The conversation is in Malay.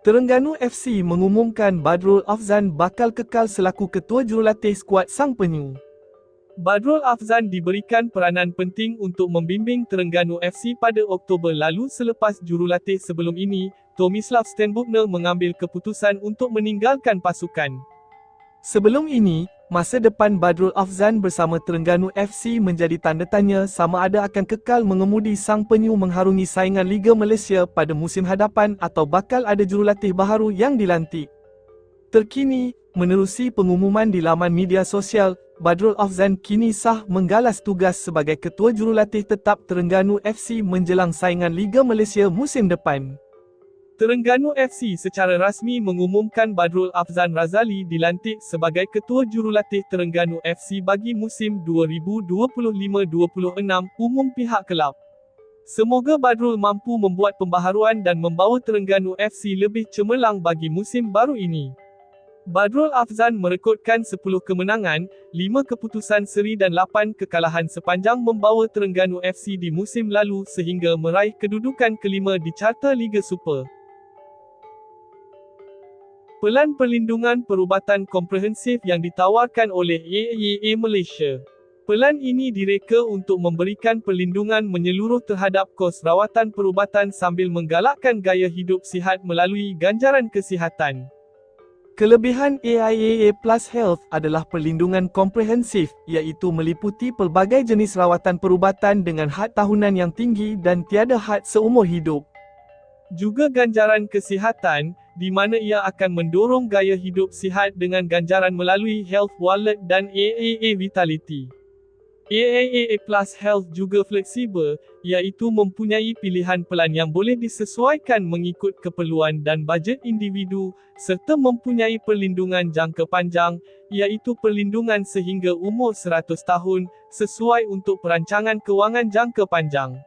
Terengganu FC mengumumkan Badrul Afzan bakal kekal selaku ketua jurulatih skuad Sang Penyu. Badrul Afzan diberikan peranan penting untuk membimbing Terengganu FC pada Oktober lalu selepas jurulatih sebelum ini, Tomislav Stenbukner mengambil keputusan untuk meninggalkan pasukan. Sebelum ini, masa depan Badrul Afzan bersama Terengganu FC menjadi tanda tanya sama ada akan kekal mengemudi Sang Penyu mengharungi saingan Liga Malaysia pada musim hadapan atau bakal ada jurulatih baharu yang dilantik. Terkini, menerusi pengumuman di laman media sosial, Badrul Afzan kini sah menggalas tugas sebagai ketua jurulatih tetap Terengganu FC menjelang saingan Liga Malaysia musim depan. Terengganu FC secara rasmi mengumumkan Badrul Afzan Razali dilantik sebagai Ketua Jurulatih Terengganu FC bagi musim 2025-26 umum pihak kelab. Semoga Badrul mampu membuat pembaharuan dan membawa Terengganu FC lebih cemerlang bagi musim baru ini. Badrul Afzan merekodkan 10 kemenangan, 5 keputusan seri dan 8 kekalahan sepanjang membawa Terengganu FC di musim lalu sehingga meraih kedudukan kelima di carta Liga Super. Pelan Perlindungan Perubatan Komprehensif yang ditawarkan oleh AAA Malaysia. Pelan ini direka untuk memberikan perlindungan menyeluruh terhadap kos rawatan perubatan sambil menggalakkan gaya hidup sihat melalui ganjaran kesihatan. Kelebihan AIAA Plus Health adalah perlindungan komprehensif, iaitu meliputi pelbagai jenis rawatan perubatan dengan had tahunan yang tinggi dan tiada had seumur hidup. Juga ganjaran kesihatan, di mana ia akan mendorong gaya hidup sihat dengan ganjaran melalui Health Wallet dan AAA Vitality. AAA Plus Health juga fleksibel, iaitu mempunyai pilihan pelan yang boleh disesuaikan mengikut keperluan dan bajet individu, serta mempunyai perlindungan jangka panjang, iaitu perlindungan sehingga umur 100 tahun, sesuai untuk perancangan kewangan jangka panjang.